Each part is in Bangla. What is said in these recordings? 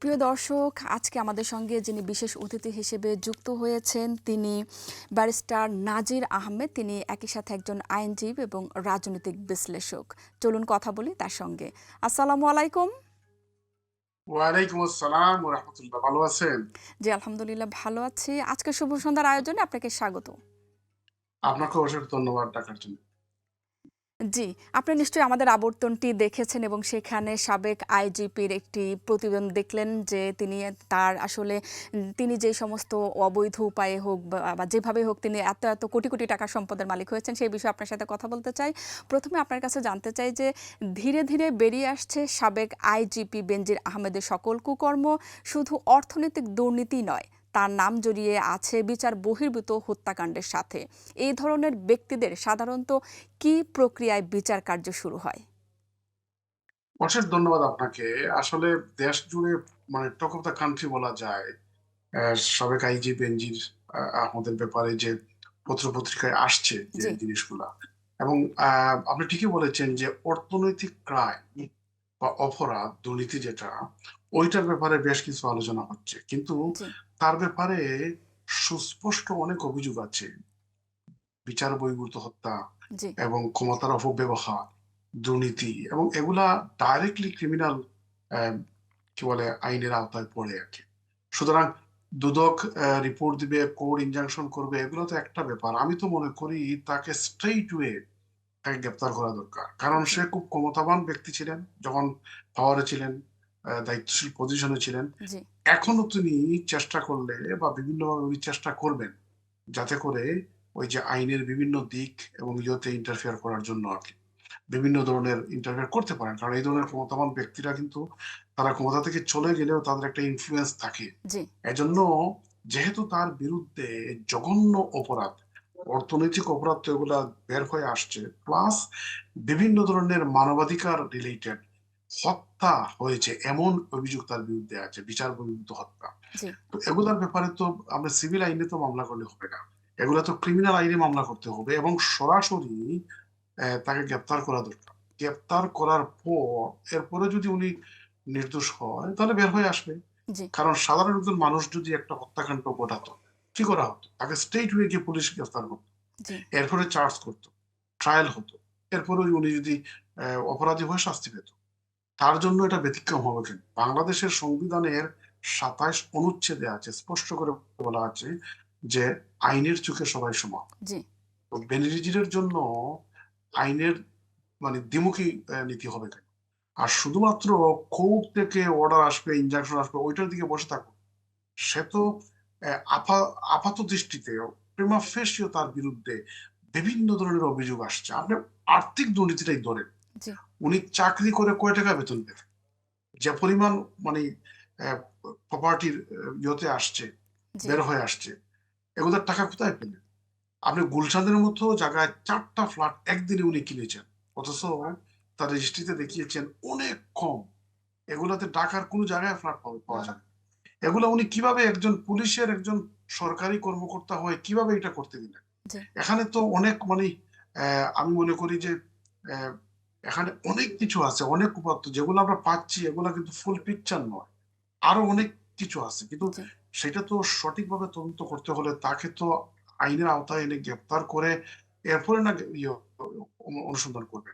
প্রিয় দর্শক আজকে আমাদের সঙ্গে যিনি বিশেষ অতিথি হিসেবে যুক্ত হয়েছেন তিনি ব্যারিস্টার নাজির আহমেদ। তিনি একই সাথে একজন আইনজীবী এবং রাজনৈতিক বিশ্লেষক। চলুন কথা বলি তার সঙ্গে। আসসালামু আলাইকুম। ওয়ালাইকুম আসসালাম রাহমাতুল্লাহ। ভালো আছেন? জি আলহামদুলিল্লাহ ভালো আছি। আজকে শুভ সন্ধ্যার আয়োজনে আপনাকে স্বাগত। আপনাকে অসংখ্য ধন্যবাদ ডাকার জন্য। জি, আপনি নিশ্চয়ই আমাদের আবর্তনটি দেখেছেন এবং সেখানে সাবেক আইজিপির একটি প্রতিবেদন দেখলেন যে তিনি তার আসলে, তিনি যে সমস্ত অবৈধ উপায়ে হোক বা যেভাবে হোক তিনি এত এত কোটি কোটি টাকা সম্পদের মালিক হয়েছেন সেই বিষয়ে আপনার সাথে কথা বলতে চাই। প্রথমে আপনার কাছে জানতে চাই যে ধীরে ধীরে বেরিয়ে আসছে সাবেক আইজিপি বেনজির আহমেদের সকল কুকর্ম। শুধু অর্থনৈতিক দুর্নীতি নয় তার নাম জড়িয়ে আছে বিচার বহির্ভূত হত্যাকাণ্ডের সাথে। এই ধরনের ব্যক্তিদের সাধারণত কি প্রক্রিয়ায় বিচার কার্য শুরু হয়? অশেষ ধন্যবাদ আপনাকে। আসলে দেশ জুড়ে মানে টক অফ দ্য কান্ট্রি বলা যায় সাবেক আইজি বেনজির আহ, আহমদের ব্যাপারে যে পত্র পত্রিকায় আসছে যে। জিনিসগুলা। এবং আহ, আপনি ঠিকই বলেছেন যে অর্থনৈতিক ক্রাইম বা অপরাধ দুর্নীতি যেটা ওইটার ব্যাপারে বেশ কিছু আলোচনা হচ্ছে। কিন্তু তার ব্যাপারে সুস্পষ্ট অনেক অভিযোগ আছে। বিচার বহির্ভূত হত্যা এবং ক্ষমতার অপব্যবহার দুর্নীতি এবং এগুলা ডাইরেক্টলি ক্রিমিনাল কি বলে আইনের আওতায় পড়ে আর কি। সুতরাং দুদক রিপোর্ট দিবে কোর্ট ইনজাংশন করবে এগুলো তো একটা ব্যাপার। আমি তো মনে করি তাকে স্ট্রেইট ওয়ে তাকে গ্রেপ্তার করা দরকার। কারণ সে খুব ক্ষমতাবান ব্যক্তি ছিলেন যখন পাওয়ারে ছিলেন। দায়িত্বশীল পজিশনে ছিলেন। এখনও তিনি চেষ্টা করলে বা বিভিন্নভাবে উনি চেষ্টা করবেন যাতে করে ওই যে আইনের বিভিন্ন দিক এবং ইয়েতে ইন্টারফেয়ার করার জন্য আর কি। বিভিন্ন ধরনের ইন্টারফেয়ার করতে পারেন। কারণ এই ধরনের ক্ষমতাবান ব্যক্তিরা কিন্তু তারা ক্ষমতা থেকে চলে গেলেও তাদের একটা ইনফ্লুয়েন্স থাকে। এজন্য যেহেতু তার বিরুদ্ধে জঘন্য অপরাধ অর্থনৈতিক অপরাধ তো এগুলা বের হয়ে আসছে প্লাস বিভিন্ন ধরনের মানবাধিকার রিলেটেড হত্যা হয়েছে এমন অভিযোগ তার বিরুদ্ধে আছে বিচার বহির্ভূত হত্যা। তো এগুলার ব্যাপারে তো আমরা সিভিল আইনে তো মামলা করলে হবে না। এগুলা তো ক্রিমিনাল আইনে মামলা করতে হবে এবং সরাসরি তাকে গ্রেপ্তার করা দরকার। গ্রেপ্তার করার পর এরপরে যদি উনি নির্দোষ হয় তাহলে বের হয়ে আসবে। কারণ সাধারণ একজন মানুষ যদি একটা হত্যাকাণ্ড ঘটাতো কি করা হতো? তাকে স্টেট হয়ে গিয়ে পুলিশ গ্রেফতার করতো। এরপরে চার্জ করতো ট্রায়াল হতো। এরপরে উনি যদি অপরাধী হয়ে শাস্তি পেত। তার জন্য এটা ব্যতিক্রম হবে কেন বাংলাদেশের সংবিধানের সাতাইশ অনুচ্ছেদে আছে স্পষ্ট করে বলা আছে যে আইনের চোখে সবাই সমান। তো বেনিজিরের জন্য আইনের মানে দ্বিমুখী নীতি হবে কেন? আর শুধুমাত্র কোর্ট থেকে অর্ডার আসবে ইনজাংশন আসবে ওইটার দিকে বসে থাকো সে তো আপাত দৃষ্টিতে প্রেমা ফেসিও তার বিরুদ্ধে বিভিন্ন ধরনের অভিযোগ আসছে। আপনি আর্থিক দুর্নীতিটাই ধরেন। উনি চাকরি করে কয় টাকা বেতন পেতেন যে পরিমাণ মানে প্রপার্টির ইয়েতে আসছে বের হয়ে আসছে এগুলোর টাকা কোথায় পেলেন? আপনি গুলশানের মতো জায়গায় চারটা ফ্ল্যাট একদিনে উনি কিনেছেন অথচ তার রেজিস্ট্রিতে দেখিয়েছেন অনেক কম। এগুলাতে ঢাকার কোনো জায়গায় ফ্ল্যাট পাওয়া যায় না। এগুলো উনি কীভাবে একজন পুলিশের একজন সরকারি কর্মকর্তা হয়ে কীভাবে এটা করতে দিলেন? এখানে তো অনেক মানে আহ, আমি মনে করি যে আহ, এখানে অনেক কিছু আছে অনেক উপাত্ত যেগুলো আমরা পাচ্ছি এগুলো কিন্তু ফুল পিকচার নয়। আরও অনেক কিছু আছে। কিন্তু সেটা তো সঠিকভাবে তদন্ত করতে হলে তাকে তো আইনের আওতায় এনে গ্রেপ্তার করে এরপরে না ইয়ে অনুসন্ধান করবে।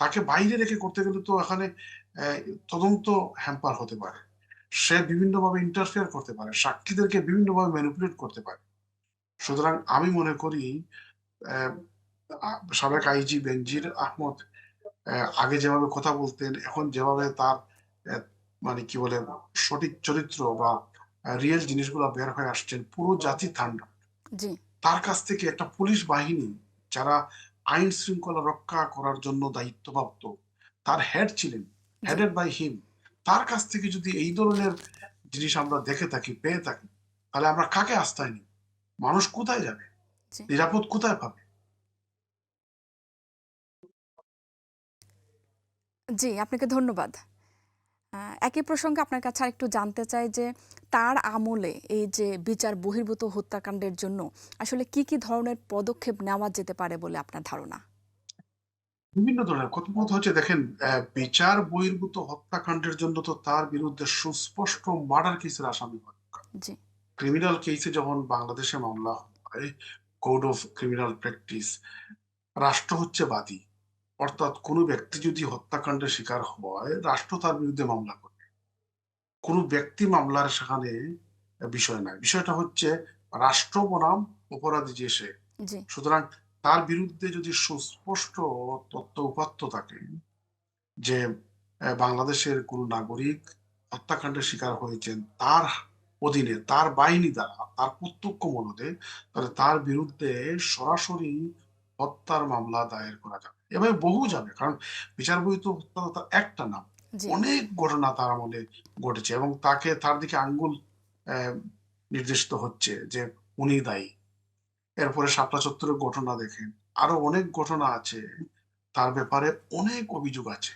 তাকে বাইরে রেখে করতে গেলে তো এখানে তদন্ত হ্যাম্পার হতে পারে। সে বিভিন্নভাবে ইন্টারফেয়ার করতে পারে সাক্ষীদেরকে বিভিন্নভাবে ম্যানিপুলেট করতে পারে। সুতরাং আমি মনে করি সাবেক আইজি বেনজির আহমদ আহ, আগে যেভাবে কথা বলতেন এখন যেভাবে তার মানে কি বলে সঠিক চরিত্র বা রিয়েল জিনিসগুলো বের হয়ে আসছেন পুরো জাতি ঠান্ডা। তার কাছ থেকে একটা পুলিশ বাহিনী যারা আইন শৃঙ্খলা রক্ষা করার জন্য দায়িত্বপ্রাপ্ত তার হেড ছিলেন হেডেড বাই হিম তার কাছ থেকে যদি এই ধরনের জিনিস আমরা দেখে থাকি পেয়ে থাকি তাহলে আমরা কাকে আস্থায় নিই? মানুষ কোথায় যাবে? নিরাপদ কোথায় পাবে? জি আপনাকে ধন্যবাদ। একই প্রসঙ্গে আপনার কাছে আরেকটু জানতে চাই যে তার আমলে এই যে বিচার বহির্ভূত হত্যাকাণ্ডের জন্য আসলে কি কি ধরনের পদক্ষেপ নেওয়া যেতে পারে বলে আপনার ধারণা? বিভিন্ন ধরনের প্রথমত হচ্ছে দেখেন বিচার বহির্ভূত হত্যাকাণ্ডের জন্য তো তার বিরুদ্ধে সুস্পষ্ট মার্ডার কেসের আসামি ক্রিমিনাল কেসে যখন বাংলাদেশে মামলা হয় কোড অফ ক্রিমিনাল প্র্যাকটিস রাষ্ট্র হচ্ছে বাদী। অর্থাৎ কোনো ব্যক্তি যদি হত্যাকাণ্ডের শিকার হয় রাষ্ট্র তার বিরুদ্ধে মামলা করবে কোনো ব্যক্তি মামলার সেখানে বিষয় নাই। বিষয়টা হচ্ছে রাষ্ট্র বনাম অপরাধী যে সে। সুতরাং তার বিরুদ্ধে যদি সুস্পষ্ট তথ্য উপাত্ত থাকে যে বাংলাদেশের কোন নাগরিক হত্যাকাণ্ডের শিকার হয়েছেন তার অধীনে তার বাহিনী দ্বারা তার প্রত্যক্ষ মদতে তাহলে তার বিরুদ্ধে সরাসরি হত্যার মামলা দায়ের করা যাবে। এভাবে বহু যাবে কারণ বিচার বহির্ভূত হত্যা তো একটা নাম অনেক ঘটনা তার আমলে ঘটেছে এবং তাকে তার দিকে আঙ্গুল নির্দেশিত হচ্ছে যে উনি দায়ী। এরপরে শাপলা চত্বরের ঘটনা দেখেন আরও অনেক ঘটনা আছে তার ব্যাপারে অনেক অভিযোগ আছে।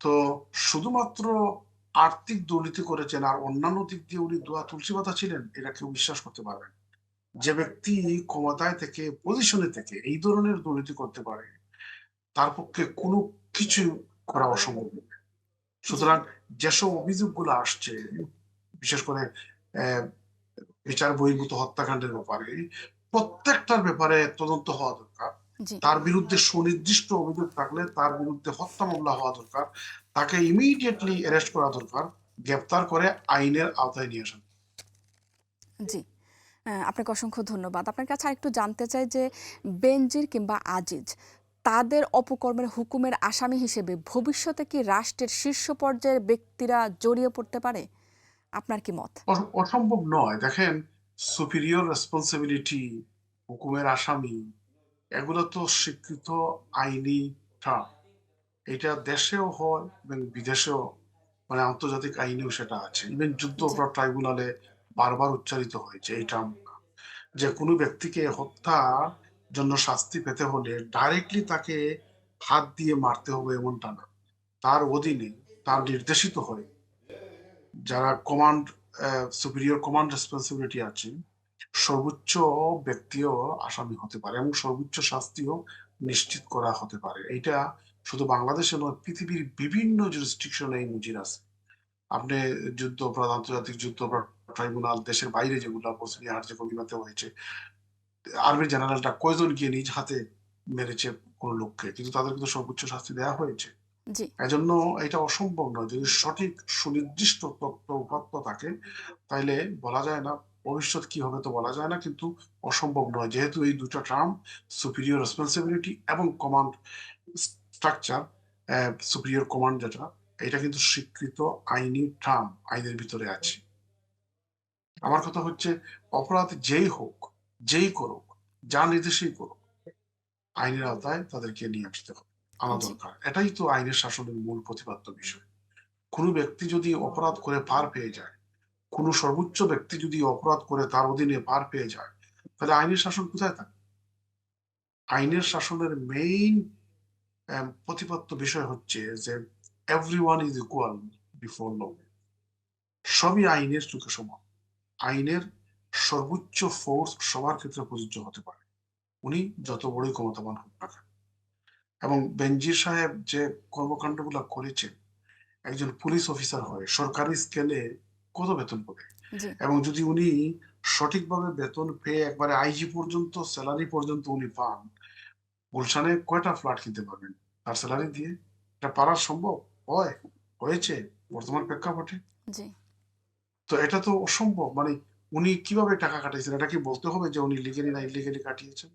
তো শুধুমাত্র আর্থিক দুর্নীতি করেছেন আর অন্যান্য দিক দিয়ে উনি দোয়া তুলসী পাতা ছিলেন এটা কেউ বিশ্বাস করতে পারবেন যে ব্যক্তি ক্ষমতায় থেকে পজিশনে থেকে এই ধরনের দুর্নীতি করতে পারে তার পক্ষে কোনো কিছু করা অসম্ভব সুতরাং যেসব অভিযোগগুলো আসছে বিশেষ করে বিচার বহির্ভূত হত্যাকাণ্ডের ব্যাপারে প্রত্যেকটার ব্যাপারে তদন্ত হওয়া দরকার। তার বিরুদ্ধে সুনির্দিষ্ট অভিযোগ থাকলে তার বিরুদ্ধে হত্যা মামলা হওয়া দরকার। তাকে ইমিডিয়েটলি অ্যারেস্ট করা দরকার। গ্রেপ্তার করে আইনের আওতায় নিয়ে আসা। জি। আপনাকে অসংখ্য ধন্যবাদ। আপনার কাছে আরেকটু জানতে চাই যে বেনজির কিংবা আজিজ তাদের অপকর্মের হুকুমের আসামি হিসেবে ভবিষ্যতে কি রাষ্ট্রের শীর্ষ পর্যায়ের ব্যক্তিরা জড়িয়ে পড়তে পারে? আপনার কি মত? অসম্ভব নয়। দেখেন সুপিরিয়র রেসপন্সিবিলিটি হুকুমের আসামি এগুলো তো স্বীকৃত আইনি টার্ম এটা দেশেও হয় এবং বিদেশেও মানে আন্তর্জাতিক আইনেও সেটা আছে। ইভেন যুদ্ধ অপরাধ ট্রাইব্যুনালে বারবার উচ্চারিত হয়েছে এই টার্মটা যে কোনো ব্যক্তিকে হত্যার জন্য শাস্তি পেতে হলে ডাইরেক্টলি তাকে হাত দিয়ে মারতে হবে এমনটা না। তার অধীনে তার নির্দেশিত হয়ে যারা কমান্ড সুপিরিয়র কমান্ড রেসপন্সিবিলিটি আছে সর্বোচ্চ ব্যক্তিও আসামি হতে পারে এবং সর্বোচ্চ শাস্তিও নিশ্চিত করা হতে পারে। এটা শুধু বাংলাদেশে নয়, পৃথিবীর বিভিন্ন জুরিস্ট্রিকশনে এই নজির আছে। আপনি যুদ্ধ অপরাধ আন্তর্জাতিক যুদ্ধ অপরাধ ট্রাইব্যুনাল দেশের বাইরে যেগুলো বসনিয়া হার্জেগোভিনাতে হয়েছে আর্মি জেনারেলটা কয়জন গিয়ে নিজ হাতে মেরেছে কোন লোককে? কিন্তু তাদের কিন্তু সর্বোচ্চ শাস্তি দেওয়া হয়েছে। এজন্য এটা অসম্ভব নয়। যদি সঠিক সুনির্দিষ্ট তথ্য উপাত্ত থাকে তাইলে বলা যায় না। ভবিষ্যৎ কি হবে তো বলা যায় না কিন্তু অসম্ভব নয়। যেহেতু এই দুটো টার্ম সুপিরিয়র রেসপন্সিবিলিটি এবং কমান্ড স্ট্রাকচার সুপিরিয়র কমান্ড যেটা এটা কিন্তু স্বীকৃত আইনি টার্ম আইনের ভিতরে আছে। আমার কথা হচ্ছে অপরাধ যেই হোক যেই করুক যা নির্দেশেই করুক আইনের আওতায় তাদেরকে নিয়ে আসতে হবে। আনা দরকার। এটাই তো আইনের শাসনের মূল প্রতিপাদ্য বিষয়। কোনো ব্যক্তি যদি অপরাধ করে পার পেয়ে যায় কোনো সর্বোচ্চ ব্যক্তি যদি অপরাধ করে তার অধীনে পার পেয়ে যায় তাহলে আইনের শাসন কোথায় থাকে আইনের শাসনের মেইন প্রতিপাদ্য বিষয় হচ্ছে যে everyone is equal before law সবই আইনের চোখে সমান। আইনের সর্বোচ্চ ফোর্স সবার ক্ষেত্রে প্রযোজ্য হতে পারে। উনি যত বড়ই ক্ষমতাবান হোক না কেন। এবং বেনজির সাহেব যে কর্মকাণ্ডগুলো করেছেন একজন পুলিশ অফিসার হয়ে সরকারি স্কেলে কত বেতন পাবে? এবং যদি উনি সঠিকভাবে বেতন পেয়ে একবারে আইজি পর্যন্ত স্যালারি পর্যন্ত উনি পান গুলশানে কয়টা ফ্ল্যাট কিনতে পারবেন? তার স্যালারি দিয়ে? এটা পারার সম্ভব? হয়? হয়েছে? বর্তমান প্রেক্ষাপটে? জি। তো এটা তো অসম্ভব। মানে উনি কীভাবে টাকা কাটিয়েছেন? এটা কি বলতে হবে যে উনি লিগেলি না ইলিগেলি কাটিয়েছেন?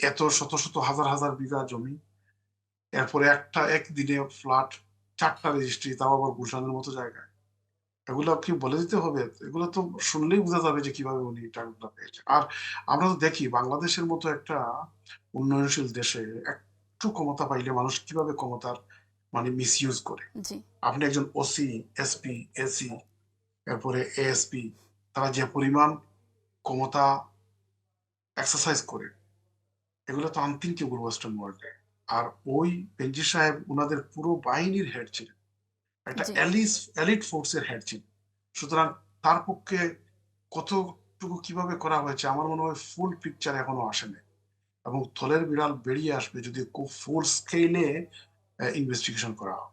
এত শত শত হাজার হাজার বিঘা জমি এরপরে একটা একদিনে ফ্ল্যাট চারটা রেজিস্ট্রি তাও আবার গুলশানের মতো জায়গায়। এগুলো কি বলে দিতে হবে? এগুলো তো শুনলেই বোঝা যাবে যে কীভাবে উনি টাকাগুলো পেয়েছেন। আর আমরা তো দেখি বাংলাদেশের মতো একটা উন্নয়নশীল দেশে একটু ক্ষমতা পাইলে মানুষ কীভাবে ক্ষমতার মানে মিস ইউজ করে আপনি একজন ওসি এসপি এসি এরপরে এএসপি তারা যে পরিমাণ ক্ষমতা এক্সারসাইজ করে এগুলো তো আনথিঙ্কেবল ওয়েস্টার্ন ওয়ার্ল্ডে আর ওই বেঞ্জি সাহেব ওনাদের পুরো বাহিনীর হেড ছিলেন। একটা। এলিস এলিট ফোর্সের হেড ছিলেন। সুতরাং তার পক্ষে কতটুকু কীভাবে করা হয়েছে আমার মনে হয় ফুল পিকচার এখনও আসেনি এবং থলের বিড়াল বেরিয়ে আসবে যদি খুব ফুল স্কেলে ইনভেস্টিগেশন করা হয়।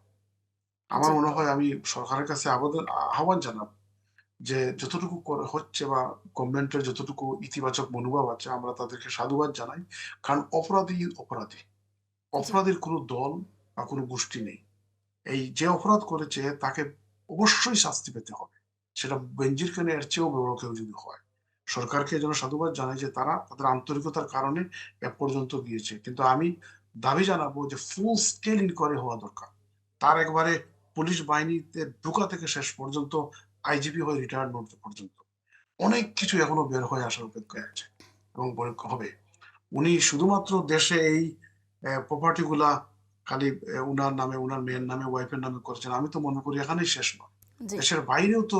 আমার মনে হয় আমি সরকারের কাছে আবেদন আহ্বান জানাব। যে যতটুকু করে হচ্ছে বা গভর্নমেন্টের যতটুকু ইতিবাচক মনোভাব আছে আমরা তাদেরকে সাধুবাদ জানাই। কারণ অপরাধী অপরাধী। অপরাধীর কোনো দল বা কোনো গোষ্ঠী নেই। এই যে অপরাধ করেছে তাকে অবশ্যই শাস্তি পেতে হবে। সেটা বেঞ্জির খানে এর চেয়েও বড় কেউ যদি হয় সরকারকে যেন সাধুবাদ জানাই যে তারা তাদের আন্তরিকতার কারণে এ পর্যন্ত গিয়েছে। কিন্তু আমি দাবি জানাব যে ফুল স্কেল ইনকোয়ারি হওয়া দরকার। তার একবারে পুলিশ বাহিনীতে ঢোকা থেকে শেষ পর্যন্ত আইজিপি হয়ে রিটায়ারমেন্ট পর্যন্ত। অনেক কিছু এখনও বের হয়ে আসার অপেক্ষায় আছে এবং হবে। উনি শুধুমাত্র দেশে এই প্রপার্টি গুলা খালি উনার নামে উনার মেয়ের নামে ওয়াইফের নামে করেছেন। আমি তো মনে করি এখানেই শেষ নয়। দেশের বাইরেও তো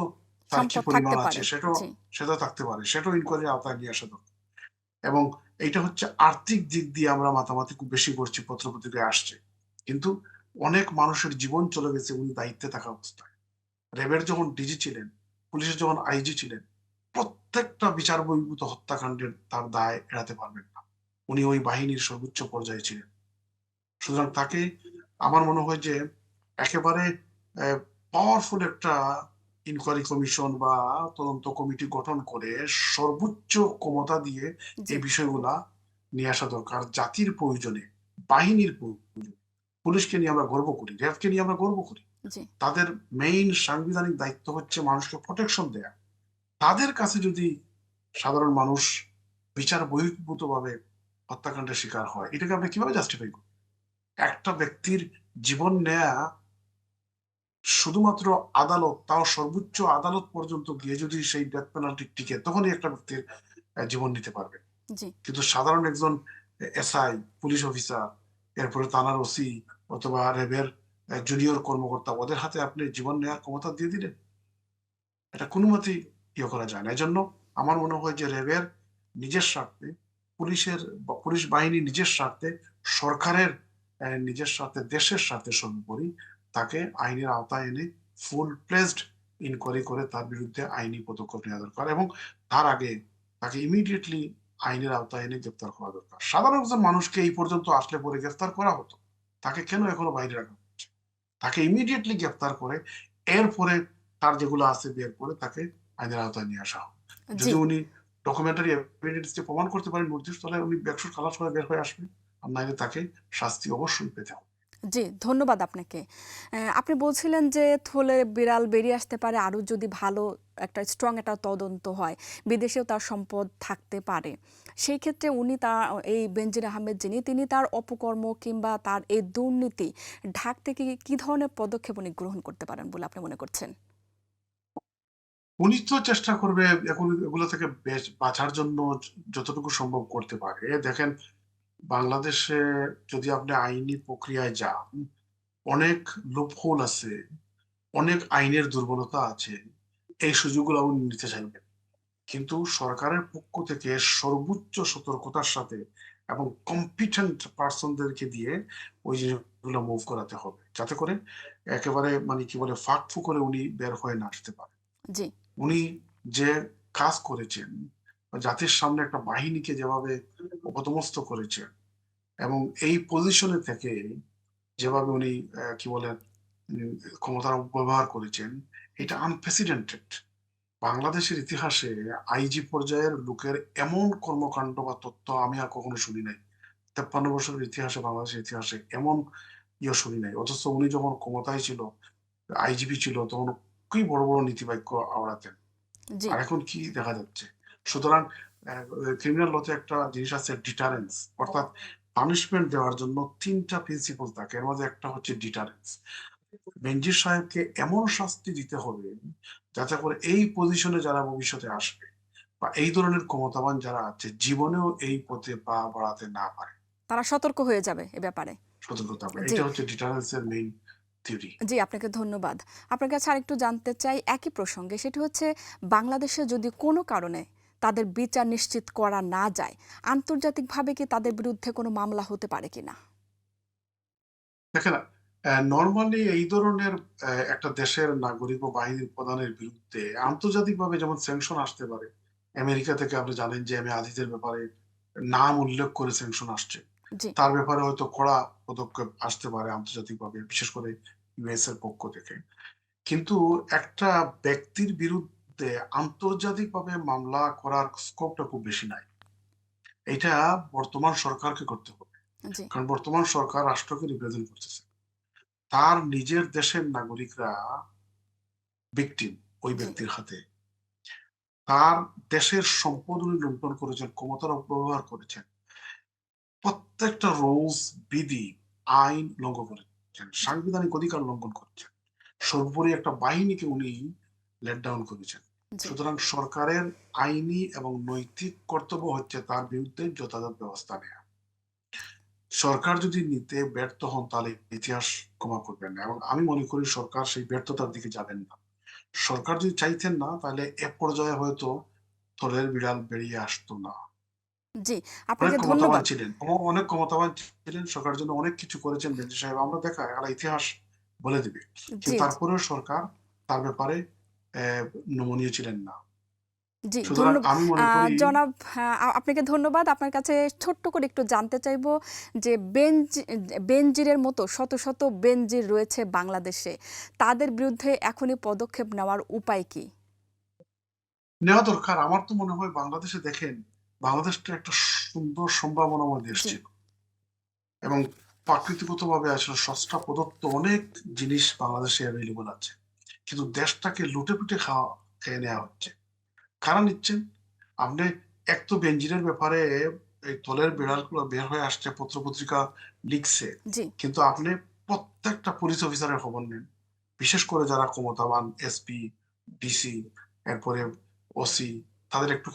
তার কি পরিমাণ আছে সেটাও সেটা থাকতে পারে। সেটাও ইনকোয়ারির আওতায় নিয়ে আসা দরকার। এবং এইটা হচ্ছে আর্থিক দিক দিয়ে আমরা মাতামাতি খুব বেশি করছি পত্রপত্রিকায় আসছে। কিন্তু অনেক মানুষের জীবন চলে গেছে উনি দায়িত্বে থাকা অবস্থায়। র্যাবের যখন ডিজি ছিলেন পুলিশের যখন আইজি ছিলেন প্রত্যেকটা বিচার বহির্ভূত হত্যাকাণ্ডের তার দায় এড়াতে পারবেন না। উনি ওই বাহিনীর সর্বোচ্চ পর্যায়ে ছিলেন। সুতরাং তাকে আমার মনে হয় যে একেবারে পাওয়ারফুল একটা ইনকোয়ারি কমিশন বা তদন্ত কমিটি গঠন করে সর্বোচ্চ ক্ষমতা দিয়ে এই বিষয়গুলা নিয়ে আসা দরকার। জাতির প্রয়োজনে বাহিনীর প্রয়োজনে। পুলিশকে নিয়ে আমরা গর্ব করি র্যাবকে নিয়ে আমরা গর্ব করি। তাদের মেইন সাংবিধানিক দায়িত্ব হচ্ছে মানুষকে প্রোটেকশন দেয়া। তাদের কাছে যদি সাধারণ মানুষ বিচার বহির্ভূত ভাবে হত্যাকাণ্ডের শিকার হয় এটাকে আপনি কীভাবে জাস্টিফাই করবেন? একটা ব্যক্তির জীবন নেয়া শুধুমাত্র আদালত তাও সর্বোচ্চ আদালত পর্যন্ত গিয়ে যদি সেই ডেথ পেনাল্টি টিকে তখনই একটা ব্যক্তির জীবন নিতে পারবে। কিন্তু সাধারণ একজন এসআই পুলিশ অফিসার এরপরে থানার ওসি অথবা র্যাবের জুনিয়র কর্মকর্তা ওদের হাতে আপনি জীবন নেওয়ার ক্ষমতা দিয়ে দিলেন, এটা কোনো মতেই ইয়ে করা যায় না। এই জন্য আমার মনে হয় যে র্যাবের নিজের স্বার্থে, পুলিশের পুলিশ বাহিনী নিজের স্বার্থে, সরকারের নিজের স্বার্থে, দেশের স্বার্থে সর্বোপরি তাকে আইনের আওতায় এনে ফুল প্লেসড ইনকোয়ারি করে তার বিরুদ্ধে আইনি পদক্ষেপ নেওয়া দরকার এবং তার আগে তাকে ইমিডিয়েটলি আইনের আওতায় এনে গ্রেফতার করা দরকার। সাধারণ একজন মানুষকে এই পর্যন্ত আসলে পরে গ্রেফতার করা হতো, তাকে কেন এখনও বাইরে রাখা তাকে ইমিডিয়েটলি গ্রেপ্তার করে এরপরে তার যেগুলো আছে বের করে তাকে আইনের আওতায় নিয়ে আসা হোক। যদি উনি ডকুমেন্টারি এভিডেন্স দিয়ে প্রমাণ করতে পারেন নির্দিষ্ট তাহলে উনি ব্যাকশুট খালাস করে বের হয়ে আসবেন আর তাকে শাস্তি অবশ্যই পেতে হবে। জি, ধন্যবাদ আপনাকে। আপনি বলছিলেন যে থলে বিড়াল বেরিয়ে আসতে পারে আরও যদি ভালো একটা স্ট্রং একটা তদন্ত হয়, বিদেশেও তার সম্পদ থাকতে পারে। সেই ক্ষেত্রে উনি তার এই বেনজির আহমেদ যিনি, তিনি তার অপকর্ম কিংবা তার এই দুর্নীতি ঢাকতে কি কি ধরনের পদক্ষেপ উনি গ্রহণ করতে পারেন বলে আপনি মনে করছেন? উনি তো চেষ্টা করবে এখন এগুলো থেকে বাঁচার জন্য যতটুকু সম্ভব করতে পারে। দেখেন বাংলাদেশে যদি আপনি আইনি প্রক্রিয়ায় যান অনেক লুপহোল আছে অনেক আইনের দুর্বলতা আছে এই সুযোগগুলো আপনি নিতে চাইবেন। কিন্তু সরকারের পক্ষ থেকে সর্বোচ্চ সতর্কতার সাথে এবং কম্পিটেন্ট পার্সনদেরকে দিয়ে ওই জিনিসগুলো মুভ করাতে হবে। যাতে করে একেবারে মানে কি বলে ফাঁক করে উনি বের হয়ে না আসতে পারে। উনি যে কাজ করেছেন জাতির সামনে একটা বাহিনীকে যেভাবে অপদমস্ত করেছেন এবং এই পজিশনে থেকে যেভাবে উনি কি বলেন ক্ষমতার ব্যবহার করেছেন এটা আনপ্রেসিডেন্টেড বাংলাদেশের ইতিহাসে আইজি পর্যায়ের লোকের এমন কর্মকাণ্ড বা তথ্য আমি আর কখনো শুনি নাই। তেপ্পান্ন বছরের ইতিহাসে বাংলাদেশের ইতিহাসে এমন ইয়ে শুনি নাই। অথচ উনি যখন ক্ষমতায় ছিল আইজিপি ছিল তখন কি বড় বড় নীতিবাক্য আওড়াতেন। আর এখন কি দেখা যাচ্ছে? সুতরাং ক্রিমিনাল লতে একটা জিনিস আছে ডিটারেন্স অর্থাৎ পানিশমেন্ট দেওয়ার জন্য তিনটা প্রিন্সিপাল থাকে এর মধ্যে একটা হচ্ছে ডিটারেন্স বেনজির সাহেবকে এমন শাস্তি দিতে হবে যাতে করে এই পজিশনে যারা ভবিষ্যতে আসবে বা এই ধরনের ক্ষমতাবান যারা আছে জীবনেও এই পথে পা বাড়াতে না পারে। তারা সতর্ক হয়ে যাবে এ ব্যাপারে। সতর্কতা জি। এটা হচ্ছে ডিটারেন্সের মেইন থিওরি জি আপনাকে ধন্যবাদ। আপনার কাছে আরেকটু জানতে চাই একই প্রসঙ্গে সেটি হচ্ছে বাংলাদেশে যদি কোনো কারণে তাদের বিচার নিশ্চিত করা না যায়। আন্তর্জাতিকভাবে কি তাদের বিরুদ্ধে কোনো মামলা হতে পারে কিনা? দেখেন নর্মালি এই ধরনের একটা দেশের নাগরিক ও বাহিনীর প্রধানের বিরুদ্ধে আন্তর্জাতিকভাবে যেমন স্যাংশন আসতে পারে আমেরিকা থেকে আপনি জানেন যে আমি আদিতের ব্যাপারে নাম উল্লেখ করে স্যাংশন আসছে। তার ব্যাপারে হয়তো কড়া পদক্ষেপ আসতে পারে আন্তর্জাতিকভাবে বিশেষ করে ইউএস এর পক্ষ থেকে। কিন্তু একটা ব্যক্তির বিরুদ্ধে আন্তর্জাতিকভাবে মামলা করার স্কোপটা খুব বেশি নাই। এটা বর্তমান সরকারকে করতে হবে। কারণ বর্তমান সরকার রাষ্ট্রকে রিপ্রেজেন্ট করতেছে। তার নিজের দেশের নাগরিকরা ভিকটিম ওই ব্যক্তির হাতে। তার দেশের সম্পদ উনি লুণ্ঠন করেছেন ক্ষমতার অপব্যবহার করেছেন। প্রত্যেকটা রুলস বিধি আইন লঙ্ঘন করেছেন সাংবিধানিক অধিকার লঙ্ঘন করেছেন। সর্বোপরি একটা বাহিনীকে উনি লেট ডাউন করেছেন। সুতরাং সরকারের আইনি এবং নৈতিক কর্তব্য হচ্ছে তার বিরুদ্ধে যথাযথ ব্যবস্থা নেওয়া সরকার যদি নিতে ব্যর্থ হন তাহলে ইতিহাস ক্ষমা করবেন না এবং আমি মনে করি সরকার সেই ব্যর্থতার দিকে যাবেন না। সরকার যদি চাইতেন না তাহলে এ পর্যায়ে হয়তো থলের বিড়াল বেরিয়ে আসতো না। জি আপনাকে ধন্যবাদ। ছিলেন। অনেক ক্ষমতাবান ছিলেন। সরকারের জন্য অনেক কিছু করেছেন। বেঞ্জি সাহেব আমরা দেখা এরা ইতিহাস বলে দিবে। তারপরেও সরকার তার ব্যাপারে নমনীয় ছিলেন না। জি জনাব আপনাকে ধন্যবাদ। আপনার কাছে ছোট্ট করে একটু জানতে চাইব যে বেঞ্জ মতো শত শত রয়েছে বাংলাদেশে। তাদের বিরুদ্ধে এখনই পদক্ষেপ নেওয়ার উপায় কি? নেওয়া দরকার। আমার তো মনে হয় বাংলাদেশে দেখেন বাংলাদেশটা একটা সুন্দর সম্ভাবনাময় দেশ ছিল। এবং প্রাকৃতিকভাবে আসলে সস্তা প্রদত্ত অনেক জিনিস বাংলাদেশে অ্যাভেলেবল আছে। কিন্তু দেশটাকে লুটে পুটে খাওয়া খেয়ে নেওয়া হচ্ছে। কারা নিচ্ছেন? আপনি এক তো বেঞ্জিনের ব্যাপারে এই তলের বিড়ালগুলো বের হয়ে আসছে পত্রপত্রিকা লিখছে। কিন্তু আপনি প্রত্যেকটা পুলিশ অফিসারের খবর নেন। বিশেষ করে যারা ক্ষমতাবান এসপি ডিসি এরপরে ওসি তাদের একটু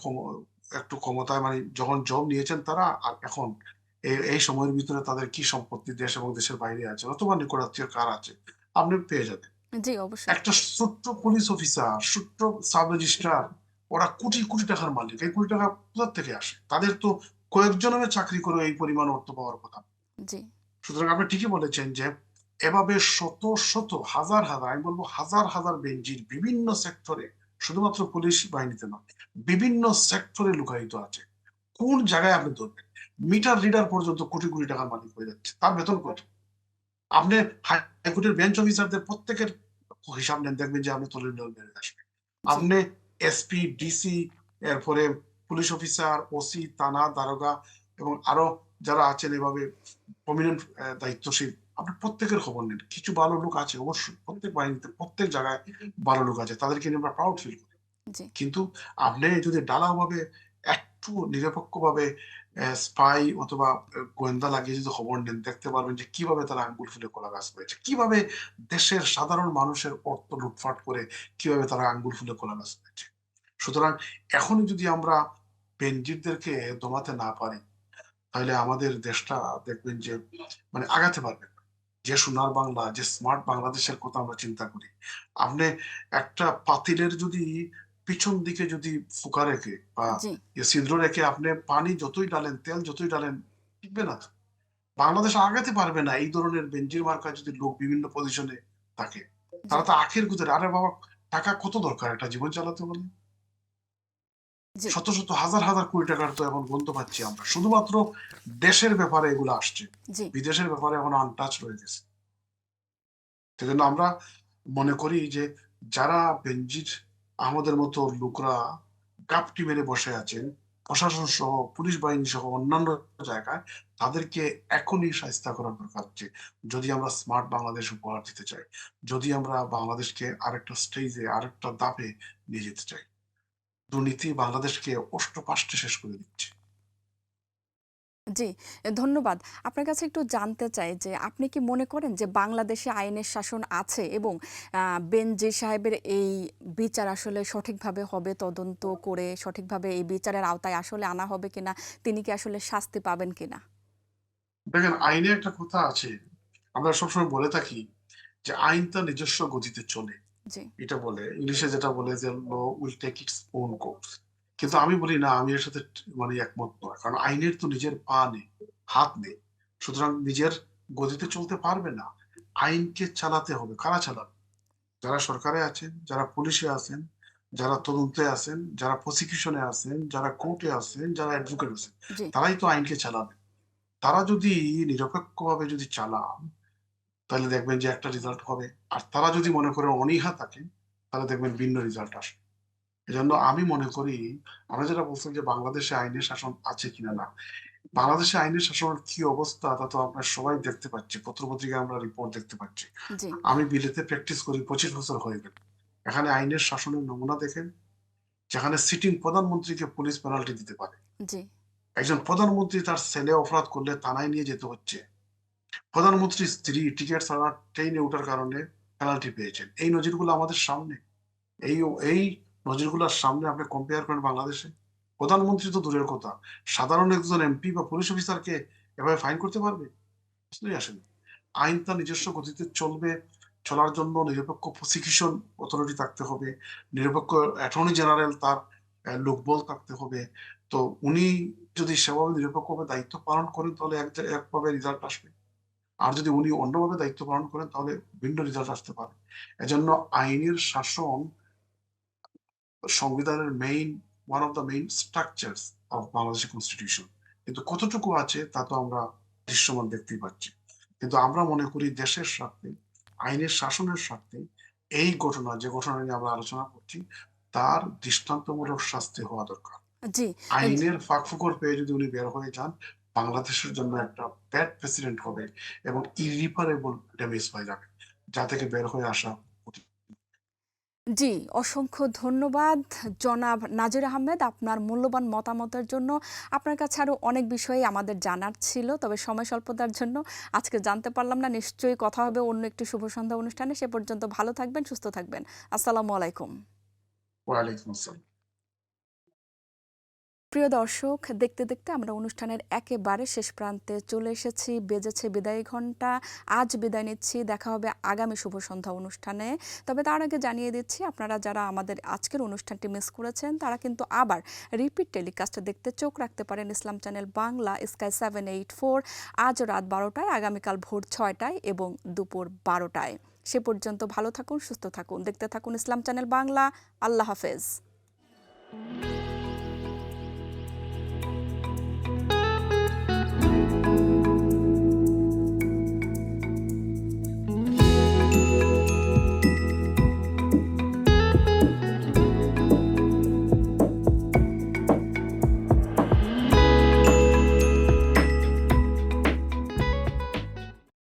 একটু ক্ষমতায় মানে যখন জব নিয়েছেন তারা আর এখন এই- এই সময়ের ভিতরে তাদের কি সম্পত্তি দেশ এবং দেশের বাইরে আছে? অথবা নিকটাত্মীয় কার আছে? আপনি পেয়ে যাবেন। জি অবশ্যই। একটা ছোট্ট পুলিশ অফিসার ছোট্ট সাব রেজিস্ট্রার ওরা কোটি কোটি টাকার মালিক। এই কোটি টাকা কোথা থেকে আসে? তাদের তো চাকরি করে এই পরিমাণ অর্থ পাওয়ার কথা। জি। সুতরাং আপনি ঠিকই বলেছেন যে এভাবে শত শত হাজার হাজার আমি বলব হাজার হাজার বেঞ্জির বিভিন্ন সেক্টরে শুধুমাত্র পুলিশ বাহিনীতে নয় বিভিন্ন সেক্টরে লুকায়িত আছে। কোন জায়গায় আপনি ধরবেন? মিটার রিডার পর্যন্ত কোটি কোটি টাকার মালিক হয়ে যাচ্ছে। তার বেতন কত? আপনি হাইকোর্টের বেঞ্চ অফিসারদের প্রত্যেকের হিসাব নেন দেখবেন যে আপনি তলের বিড়াল বেড়ে আসবে আপনি এসপি ডিসি এরপরে পুলিশ অফিসার ওসি থানা দারোগা এবং আরও যারা আছেন এভাবে প্রমিনেন্ট দায়িত্বশীল আপনি প্রত্যেকের খবর নেন। কিছু ভালো লোক আছে অবশ্যই প্রত্যেক বাহিনীতে প্রত্যেক জায়গায় ভালো লোক আছে তাদেরকে নিয়ে আমরা প্রাউড ফিল করি। কিন্তু আপনি যদি ডালাভাবে একটু নিরপেক্ষভাবে স্পাই অথবা গোয়েন্দা লাগিয়ে যদি খবর নেন, দেখতে পারবেন যে কীভাবে তারা আঙ্গুল ফুলে কলা গাছ হয়েছে কীভাবে দেশের সাধারণ মানুষের অর্থ লুটফাট করে কীভাবে তারা আঙ্গুল ফুলে কলা গাছ হয়েছে সুতরাং এখনই যদি আমরা বেনজিরদেরকে দমাতে না পারি, তাহলে আমাদের দেশটা দেখবেন যে মানে আগাতে পারবে না। যে সোনার বাংলা, যে স্মার্ট বাংলাদেশের কথা আমরা চিন্তা করি। আপনি একটা পাতিলের যদি পিছন দিকে যদি ফুকা রেখে বা ছিদ্র রেখে আপনি পানি যতই ডালেন তেল যতই ডালেন টিকবে না বাংলাদেশ আগাতে পারবে না এই ধরনের বেঞ্জির মার্কা যদি লোক বিভিন্ন পজিশনে থাকে। তারা তো আখের গুজরে আরে বাবা টাকা কত দরকার একটা জীবন চালাতে বলে? শত শত হাজার হাজার কোটি টাকার তো এখন গন্ত পাচ্ছি আমরা। শুধুমাত্র দেশের ব্যাপারে এগুলো আসছে। বিদেশের ব্যাপারে এখন আনটাচ রয়ে গেছে। সেজন্য আমরা মনে করি যে যারা বেঞ্জির আমাদের মতো লোকরা গাপটি মেরে বসে আছেন। প্রশাসন সহ, পুলিশ বাহিনী সহ অন্যান্য জায়গায় তাদেরকে এখনই সাহিস্তা করার দরকার হচ্ছে। যদি আমরা স্মার্ট বাংলাদেশ উপহার দিতে চাই, যদি আমরা বাংলাদেশকে আরেকটা স্টেজে, আরেকটা দাপে নিয়ে যেতে চাই, দুর্নীতি বাংলাদেশকে অষ্টপাষ্টে শেষ করে দিচ্ছে। জি ধন্যবাদ। আপনার কাছে একটু জানতে চাই যে আপনি কি মনে করেন যে বাংলাদেশে আইনের শাসন আছে এবং বেনজির সাহেবের এই বিচার আসলে সঠিকভাবে হবে তদন্ত করে সঠিকভাবে এই বিচারের আওতায় আসলে আনা হবে কিনা তিনি কি আসলে শাস্তি পাবেন কিনা? দেখেন আইনে একটা কথা আছে আমরা সবসময় বলে থাকি যে আইন তার নিজস্ব গতিতে চলে। এটা বলে ইংলিশে যেটা বলে যে law will take its own course কিন্তু আমি বলি না আমি এর সাথে মানে একমত নয়। কারণ আইনের তো নিজের পা নেই হাত নেই। সুতরাং নিজের গতিতে চলতে পারবে না। আইনকে চালাতে হবে। কারা চালাবে? যারা সরকারে আছেন যারা পুলিশে আছেন যারা তদন্তে আছেন যারা প্রসিকিউশনে আছেন যারা কোর্টে আছেন যারা অ্যাডভোকেট আছেন তারাই তো আইনকে চালাবে। তারা যদি নিরপেক্ষভাবে যদি চালান তাহলে দেখবেন যে একটা রেজাল্ট হবে। আর তারা যদি মনে করেন অনীহা থাকে তাহলে দেখবেন ভিন্ন রেজাল্ট আসে এজন্য আমি মনে করি আমরা যেটা বলছিলাম যে বাংলাদেশে আইনের শাসন আছে কিনা না। বাংলাদেশে আইনের শাসনের কি অবস্থা তা তো আমরা সবাই দেখতে পাচ্ছি। পত্রপত্রিকায় আমরা রিপোর্ট দেখতে পাচ্ছি। আমি বিলেতে প্র্যাকটিস করি পঁচিশ বছর হয়ে গেল। এখানে আইনের শাসনের নমুনা দেখেন যেখানে সিটিং প্রধানমন্ত্রীকে পুলিশ পেনাল্টি দিতে পারে। একজন প্রধানমন্ত্রী তার ছেলে অপরাধ করলে থানায় নিয়ে যেতে হচ্ছে। প্রধানমন্ত্রীর স্ত্রী টিকিট ছাড়া ট্রেনে ওঠার কারণে পেনাল্টি পেয়েছেন। এই নজিরগুলো আমাদের সামনে। এই এই নজিরগুলোর সামনে আপনি কম্পেয়ার করেন বাংলাদেশে, প্রধানমন্ত্রী তো দূরের কথা, সাধারণ একজন এমপি বা পুলিশ অফিসারকে এভাবে ফাইন করতে পারবে? প্রশ্নই আসে না। আইন তার নিজস্ব গতিতে চলবে, চলার জন্য নিরপেক্ষ প্রসিকিউশন অথরিটি থাকতে হবে, নিরপেক্ষ অ্যাটর্নি জেনারেল তার লোকবল থাকতে হবে। তো উনি যদি সেভাবে নিরপেক্ষভাবে দায়িত্ব পালন করেন, তাহলে এক একভাবে রেজাল্ট আসবে। আর যদি উনি অন্যভাবে দায়িত্ব পালন করেন, তাহলে ভিন্ন রেজাল্ট আসতে পারে। এজন্য আইনের শাসন সংবিধানের main one of the main structures of Bangladesh constitution কিন্তু কতটুকু আছে তা তো আমরা দৃশ্যমান দেখতেই পাচ্ছি। কিন্তু আমরা মনে করি দেশের স্বার্থে আইনের শাসনের স্বার্থে এই ঘটনা যে ঘটনা নিয়ে আমরা আলোচনা করছি তার দৃষ্টান্তমূলক শাস্তি হওয়া দরকার। আইনের ফাঁকফুকর পেয়ে যদি উনি বের হয়ে যান বাংলাদেশের জন্য একটা ব্যাড প্রেসিডেন্ট হবে এবং ইরিপারেবল ড্যামেজ হয়ে যাবে। যা থেকে বের হয়ে আসা। জি, অসংখ্য ধন্যবাদ। জনাব নাজির আহমেদ, আপনার মূল্যবান মতামতের জন্য আপনার কাছে আরও অনেক বিষয়ে আমাদের জানার ছিল, তবে সময় স্বল্পতার জন্য আজকে জানতে পারলাম না, নিশ্চয়ই কথা হবে অন্য একটি শুভ সন্ধ্যা অনুষ্ঠানে। সে পর্যন্ত ভালো থাকবেন, সুস্থ থাকবেন। আসসালামু আলাইকুম। ওয়ালাইকুম আসসালাম। প্রিয় দর্শক, দেখতে দেখতে আমরা অনুষ্ঠানের একেবারে শেষ প্রান্তে চলে এসেছি। বেজেছে বিদায় ঘণ্টা আজ বিদায় নিচ্ছি। দেখা হবে আগামী শুভ সন্ধ্যা অনুষ্ঠানে। তবে তার আগে জানিয়ে দিচ্ছি, আপনারা যারা আমাদের আজকের অনুষ্ঠানটি মিস করেছেন, তারা কিন্তু আবার রিপিট টেলিকাস্ট দেখতে চোখ রাখতে পারেন Islam channel Bangla, Sky seven eight four. আজ রাত বারোটায়, আগামীকাল ভোর ছয়টায় এবং দুপুর বারোটায়। সে পর্যন্ত ভালো থাকুন, সুস্থ থাকুন। দেখতে থাকুন ইসলাম চ্যানেল বাংলা। আল্লাহ হাফেজ।